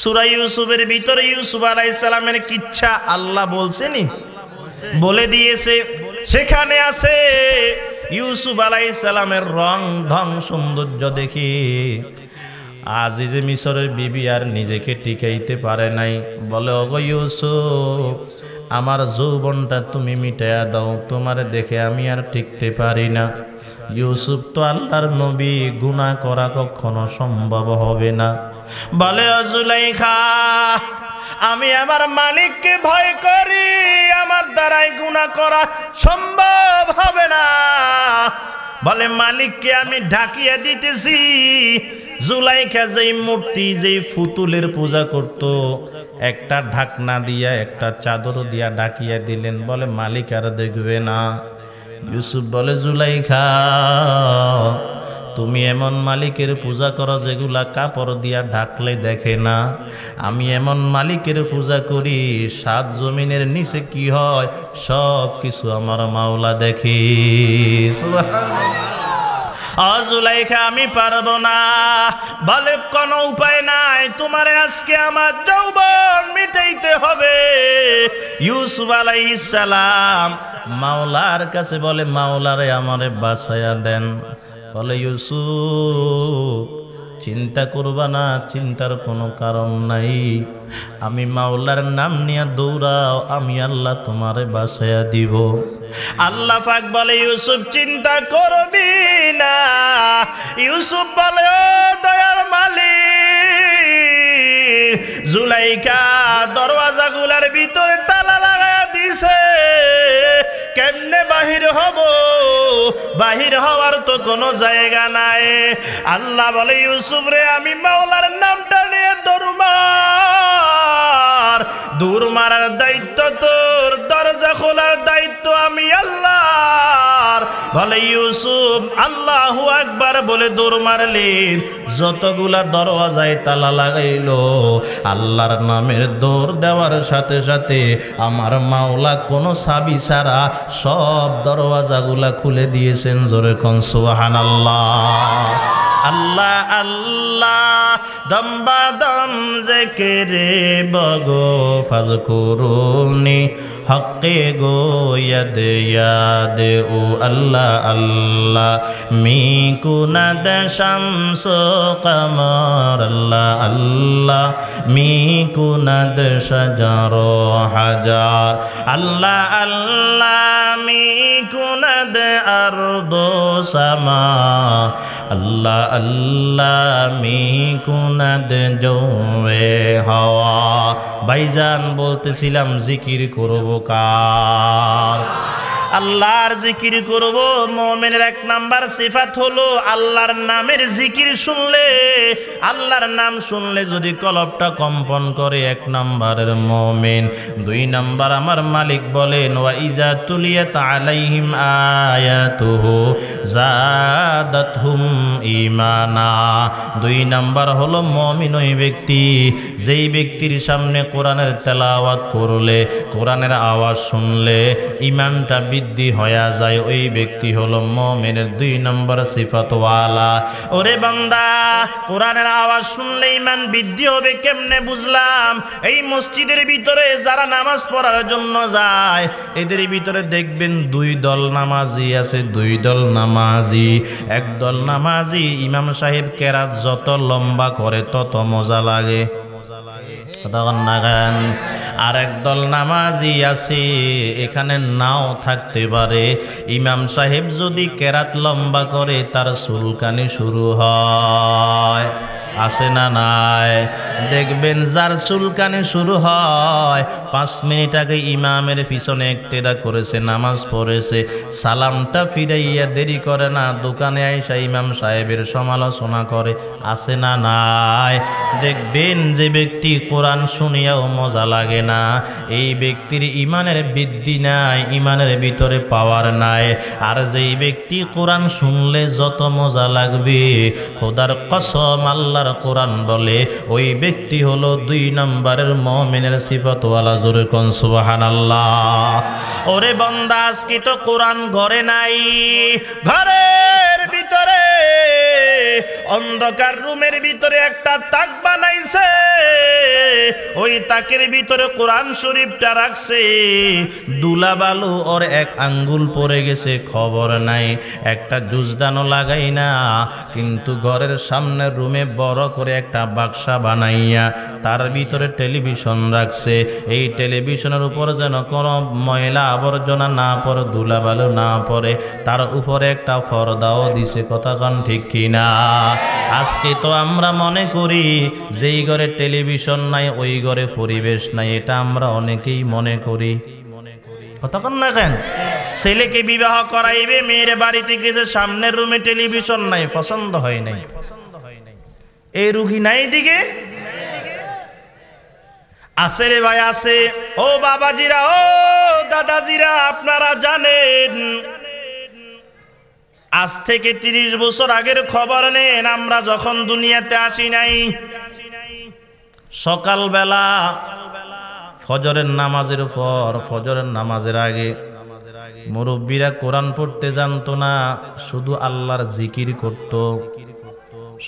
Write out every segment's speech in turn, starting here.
সুরা ইউসুফের ভিতরে ইউসুফ আলাই সালামের কিচ্ছা আল্লাহ বলছেনি বলে দিয়েছে, সেখানে আছে ইউসুফ আলাই সালামের রং ঢং সৌন্দর্য দেখি। আজিজে মিশরের বিবি আর নিজেকে টিকাইতে পারে নাই। বলে অগ ইউসুফ আমার যৌবনটা তুমি মিটাইয়া দাও, তোমার দেখে আমি আর টিকতে পারি না। ইউসুফ তো আল্লাহর নবী, গুনাহ করা কখনো সম্ভব হবে না। বলে অজুলাইখা আমি আমার মালিককে ভয় করি, আমার দ্বারাই গুনাহ করা সম্ভব হবে না। বলে, মালিককে আমি ঢাকিয়ে দিতেছি জুলাইখা যেই মূর্তি, যেই ফুতুলের পূজা করত, একটা ঢাকনা দিয়া, একটা চাদর দিয়া ডাকিয়া দিলেন। বলে, মালিক আর দেখবে না। ইউসুফ বলে জুলাইখা তুমি এমন মালিকের পূজা করো যেগুলা কাপড় দিয়া ঢাকলে দেখে না। আমি এমন মালিকের পূজা করি, সাত জমিনের নিচে কি হয় সব কিছু আমার মাওলা দেখি। অজুলাইখা আমি পারব না। বলে কোনো উপায় নাই। তোমার আজকে আমার যৌবন মিটাইতে হবে। ইউসুফ আলাইসালাম মাওলার কাছে বলে, মাওলারে আমারে বাসায়া দেন। বলে, ইউসুফ চিন্তা করবা না, চিন্তার কোনো কারণ নাই। আমি মাওলার নাম নিয়ে দৌড়াও, আমি আল্লাহ তোমারে বাসায়া দিব। আল্লাহ পাক বলে, ইউসুফ, চিন্তা করবি না। ইউসুফ বলে দয়ার মালিক, জুলাইকা দরওয়াজা গুলার ভিতরে তালা লাগায়া দিছে। কেমনে বাহির হব? বাহির হওয়ার তো কোনো জায়গা নাই। আল্লাহ বলে ইউসুফ রে আমি মাওলার নামটা নিয়ে দরবার দূর মারার দায়িত্ব তোর, দরজা খোলার দায়িত্ব আমি আল্লাহর। বলে ইউসুফ, আল্লাহু একবার বলে দৌড় মারলেন। যতগুলা দরওয়াজায় তালা লাগাইলো, আল্লাহর নামের দৌড় দেওয়ার সাথে সাথে আমার মাওলা কোনো সাবি ছাড়া সব দরওয়াজাগুলা খুলে দিয়েছেন। জোরে কন সুবাহান আল্লাহ আল্লাহ আল্লাহ। দম্বা দম জেকেরে বগো ফজ করুনি হকে গো ইয়াদ ইয়াদ ও আল্লাহ আল্লাহ। মি কুনাদ শামস কমর, আল্লাহ আল্লাহ। মি কুনাদ শাজার হাজার, আল্লাহ আল্লাহ। মি কুনাদ আরদ সামা, আল্লাহ আল্লাহ। মি কুনাদ জৌয়ে হওয়া। ভাইজান বলতেছিলাম জিকির করব কার? আল্লাহর জিকির করব, মোমেনের এক নাম্বার সিফাত হলো আল্লাহর নামের জিকির শুনলে, আল্লাহর নাম শুনলে যদি কলবটা কম্পন করে এক নাম্বারের মোমেন। দুই নাম্বার আমার মালিক বলেন, ওয়া ইজা তুলিয়াত আলাইহিম আয়াতুহু জাদাতহুম ঈমানা। দুই নাম্বার হলো মমিন ওই ব্যক্তি, যেই ব্যক্তির সামনে কোরআনের তেলাওয়াত করলে, কোরআনের আওয়াজ শুনলে ইমানটা বৃদ্ধি হয়ে যায়, ওই ব্যক্তি হলো মমিনের দুই নম্বর সিফাতওয়ালা। ওরে বান্দা, কোরআনের আওয়াজ শুনলে ইমান বৃদ্ধি হবে কেমনে বুঝলাম? এই মসজিদের ভিতরে যারা নামাজ পড়ার জন্য যায়, এদের ভিতরে দেখবেন দুই দল নামাজি আছে, দুই দল নামাজি। এক দল নামাজি, ইমাম সাহেব কেরাত যত লম্বা করে তত মজা লাগে। তখন নাগান আর একদল নামাজি আছে, এখানে নাও থাকতে পারে। ইমাম সাহেব যদি কেরাত লম্বা করে, তার সুলকানি শুরু হয়। আছে না নাই। দেখবেন যার চুলকানি শুরু হয়, পাঁচ মিনিট আগে ইমামের পিছনে একতেদা করেছে, নামাজ পড়েছে। সালামটা ফিরাইয়া দেরি করে না, দোকানে আইসা ইমাম সাহেবের সমালোচনা করে আছে না নাই। দেখবেন যে ব্যক্তি কোরআন শুনিয়াও মজা লাগে না। এই ব্যক্তির ইমানের বৃদ্ধি নাই, ইমানের ভিতরে পাওয়ার নাই। আর যেই ব্যক্তি কোরআন শুনলে যত মজা লাগবে, খোদার কসম আল্লাহর কোরআন বলে, ওই ব্যক্তি হলো দুই নম্বরের মমিনের সিফতওয়ালা, জোরে কন সুবাহান আল্লাহ ওরে বন্দা কি তো কোরআন ঘরে নাই। ভিতরে অন্ধকার রুমের ভিতরে একটা তাক বানাইছে। ওই তাকের ভিতরে কোরআন শরীফটা রাখছে। দুলা বালু, ওর এক আঙ্গুল পড়ে গেছে, খবর নাই। একটা জুজদানও লাগাই না, কিন্তু ঘরের সামনের রুমে বড় করে একটা বাক্সা বানাইয়া তার ভিতরে টেলিভিশন রাখছে। এই টেলিভিশনের উপর যেন কোনো ময়লা আবর্জনা না পড়ে ধুলাবালু না পড়ে, তার উপরে একটা ফর্দাও দিছে। কথা কন ঠিক কিনা? আজকে তো আমরা মনে করি যেই ঘরে টেলিভিশন নাই, ওই ঘরে পরিবেশ নাই, এটা আমরা অনেকেই মনে করি। ছেলেকে বিবাহ করাইবে, মেয়ের বাড়িতে গেছে সামনের রুমে টেলিভিশন নাই, পছন্দ হয় নাই। এই রুগী নাই দিকে? আছে রে ভাই, আছে। ও বাবাজিরা, ও দাদাজিরা, আপনারা জানেন আজ থেকে তিরিশ বছর আগের খবর নেন, আমরা যখন দুনিয়াতে আসি নাই, সকালবেলা ফজরের নামাজের পর, ফজরের নামাজের আগে মুরব্বীরা কোরআন পড়তে জানতো না, শুধু আল্লাহর জিকির করত।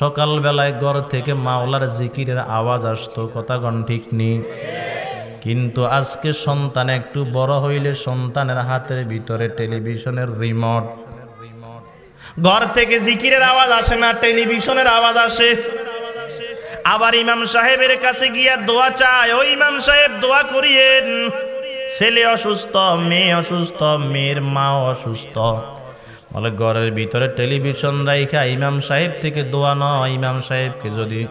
সকালবেলায় ঘর থেকে মাওলার জিকিরের আওয়াজ আসতো, কথা গণ ঠিক নেই কিন্তু আজকে সন্তান একটু বড় হইলে সন্তানের হাতের ভিতরে টেলিভিশনের রিমোট ঘর থেকে জিকিরের আওয়াজ আসে, না, টেলিভিশনের আওয়াজ আসে। আবার ইমাম সাহেবের কাছে গিয়া দোয়া চায়, ও ইমাম সাহেব, দোয়া করিয়েন। ছেলে অসুস্থ, মেয়ে অসুস্থ, মেয়ের মা অসুস্থ। বলে ঘরের ভিতরে টেলিভিশন রাইখা ইমাম সাহেব থেকে দোয়া নয়। ইমাম সাহেবকে যদি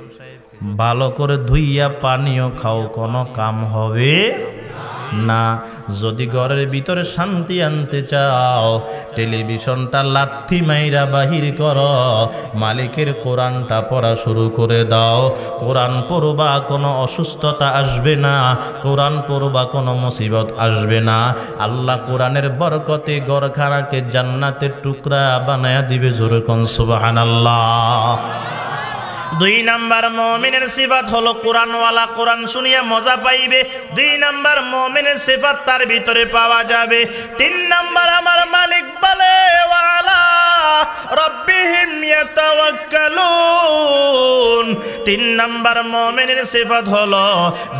ভালো করে ধুইয়া পানীয় খাও, কোনো কাম হবে? না। যদি ঘরের ভিতরে শান্তি আনতে চাও, টেলিভিশনটা লাথি মাইরা বাহির কর। মালিকের কোরআনটা পড়া শুরু করে দাও। কোরআন পড়বা কোনো অসুস্থতা আসবে না। কোরআন পড়বা কোনো মুসিবত আসবে না। আল্লাহ কোরআনের বরকতে গড়খানাকে জান্নাতের টুকরা বানায়া দিবে জোরে কন, সুবহানাল্লাহ। দুই নাম্বার মমিনের সিফাত হলো কোরআনওয়ালা কোরআন শুনিয়া মজা পাইবে, দুই নাম্বার মমিনের সিফাত তার ভিতরে পাওয়া যাবে, তিন নাম্বার আমার মালিক বলে রব্বিহিম ইয়াতাওয়াক্কালুন। তিন নাম্বার মমিনের সিফাত হলো,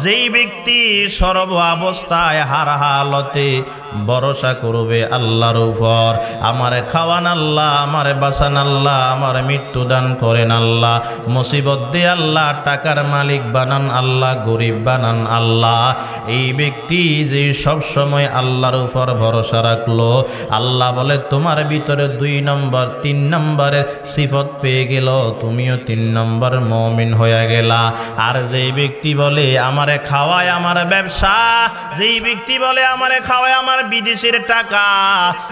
যেই ব্যক্তি সর্ব অবস্থায় হার হালতে ভরসা করবে আল্লাহর উপর। আমারে খাওয়ান আল্লাহ, আমারে বাসান আল্লাহ, আমার মৃত্যু দান করেন আল্লাহ। মুসিবত দিয়ে আল্লাহ, টাকার মালিক বানান আল্লাহ, গরিব বানান আল্লাহ। এই ব্যক্তি যে সব সময় আল্লাহর উপর ভরসা রাখল, আল্লাহ বলে, তোমার ভিতরে দুই নম্বর, তিন নম্বরের সিফত পেয়ে গেল, তুমিও তিন নম্বর মমিন হয়ে গেলা। আর যেই ব্যক্তি বলে, আমারে খাওয়ায় আমার ব্যবসা, যেই ব্যক্তি বলে, আমারে খাওয়ায় আমার বিদেশের টাকা,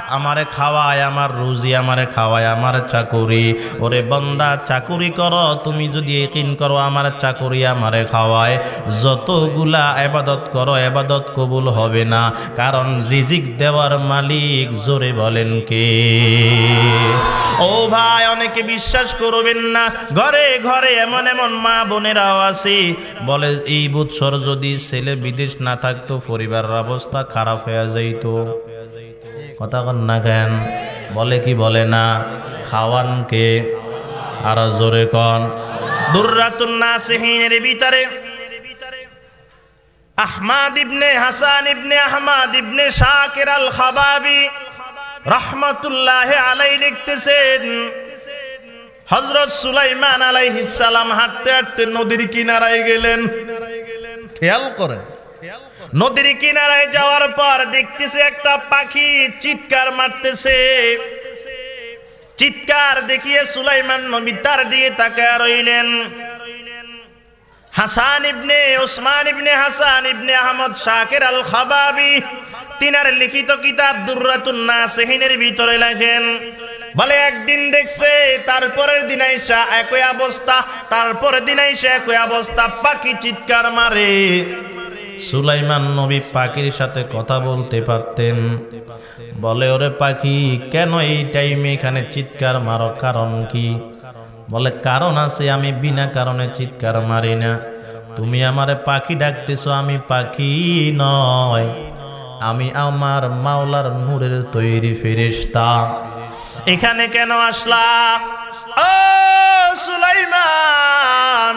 আমারে খাওয়ায় আমার রুজি, আমারে খাওয়ায় আমার চাকুরি, ওরে বন্দা, চাকুরি করো, তুমি যদি একিন করো, আমার চাকুরি আমারে খাওয়ায়। যতগুলা এবাদত করো, এবাদত কবুল হবে না। কারণ রিজিক দেওয়ার মালিক জোরে বলেন কে? ও ভাই, অনেকে বিশ্বাস করবেন না। ঘরে ঘরে এমন এমন মা বোনেরাও আছে। বলে, এই বৎসর যদি ছেলে বিদেশ না থাকতো, পরিবারের অবস্থা খারাপ হয়ে যাইতো। কথা কন না কেন? বলে কি বলে না? খাওয়ান কে? আর জোরে কন। দুর্রাতুন নাসিহিনের ভিতরে আহমাদ ইবনে হাসান ইবনে আহমাদ ইবনে শাকির আল খাবাবি রহমতুল্লাহ আলাই লিখতেছেন হজরত সুলাইমান আলাইহিস সালাম হাঁটতে হাঁটতে নদীর কিনারায় গেলেন। খেয়াল করেন। নদীর কিনারায় যাওয়ার পর দেখতেছে একটা পাখি চিৎকার মারতেছে। চিৎকার দেখিয়ে সুলাইমান নবী তার দিকে তাকায় রইলেন। হাসান ইবনে, ওসমান ইবনে, হাসান ইবনে আহমদ শাকের আল খাবাবি তিনার লিখিত কিতাব দুর্রাতুন নাসিহিনের ভিতরে লেখেন, বলে, একদিন দেখছে, তারপরের দিন আইসা একই অবস্থা, তারপরের দিন আইসা একই অবস্থা, পাখি চিৎকার মারে। সুলাইমান নবী পাখির সাথে কথা বলতে পারতেন। বলে, ওরে পাখি, কেন এই টাইমে এখানে চিৎকার মারো? কারণ কি? বলে, কারণ আছে, আমি বিনা কারণে চিৎকার মারি না। তুমি আমারে পাখি ডাকতেছো, আমি পাখি নয়। আমি আমার মাওলার নূরের তৈরি ফেরেশতা। এখানে কেন আসলা ও সুলাইমান,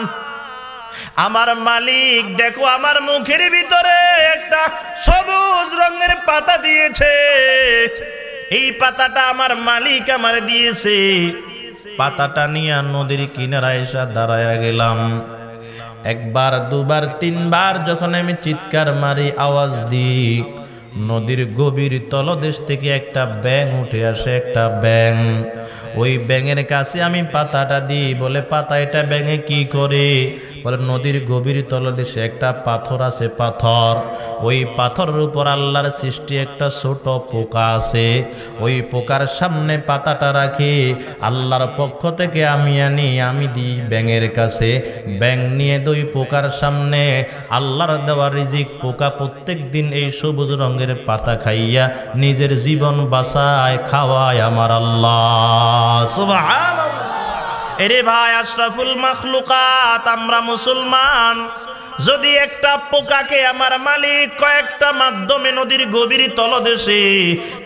আমার মালিক, দেখো আমার মুখের ভিতরে একটা সবুজ রঙের পাতা দিয়েছে। এই পাতাটা আমার মালিক আমার দিয়েছে। পাতাটা নিয়ে নদীর কিনারায় এসে দাঁড়ায়া গেলাম। একবার, দুবার, তিনবার যখন আমি চিৎকার মারি, আওয়াজ দিই নদীর গভীর তলদেশ থেকে একটা ব্যাং উঠে আসে, একটা ব্যাং ওই ব্যাঙের কাছে আমি পাতাটা দিই, বলে, পাতা, এটা ব্যাঙে কি করে? বলে, নদীর গভীর তলদেশে একটা পাথর আছে, পাথর। ওই পাথরের উপর আল্লাহর সৃষ্টি একটা ছোট পোকা আছে। ওই পোকার সামনে পাতাটা রাখি। আল্লাহর পক্ষ থেকে আমি আনি, আমি দিই ব্যাঙের কাছে। ব্যাং নিয়ে দুই পোকার সামনে আল্লাহর দেওয়া রিজিক পোকা প্রত্যেক দিন এই সবুজ রঙের পাতা খাইয়া নিজের জীবন বাঁচায়, খাওয়ায় আমার আল্লাহ। এরে ভাই আশরাফুল মখলুকাত, আমরা মুসলমান। যদি একটা পোকাকে আমার মালিক কয়েকটা মাধ্যমে নদীর গভীর তলদেশে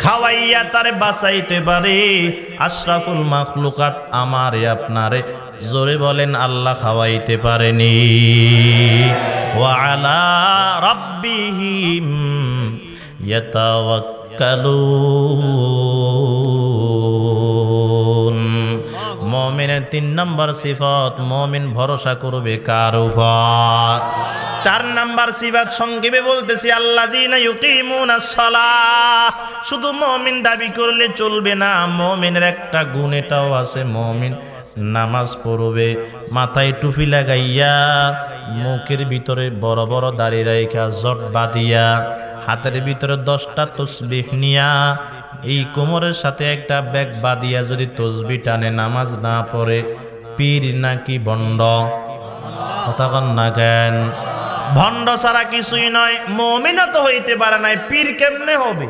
খাওয়াইয়া তারে বাঁচাইতে পারে, আশরাফুল মখলুকাত আমারে আপনারে জোরে বলেন, আল্লাহ খাওয়াইতে পারেনি। ওয়ালা রব্বিহিম ইয়াতাওয়াক্কালুন মমিনের তিন নম্বর সিফত, মমিন ভরসা করবে কার উপর? চার নাম্বার সিফাত সংক্ষেপে বলতেছি আল্লাহ শুধু মমিন দাবি করলে চলবে না, মমিনের একটা গুণ এটাও আছে, মমিন নামাজ পড়বে, মাথায় টুপি লাগাইয়া, মুখের ভিতরে বড় বড় দাড়ি রাইখা, জট বাঁধিয়া হাতের ভিতরে দশটা তসবিহ নিয়া এই কোমরের সাথে একটা ব্যাগ বাঁধিয়া যদি তসবি টানে, নামাজ না পড়ে, পীর নাকি বন্ড কথাকন না কেন? ভণ্ড ছাড়া কিছুই নয় মমিনত হইতে পারে নাই, পীর কেমনে হবে?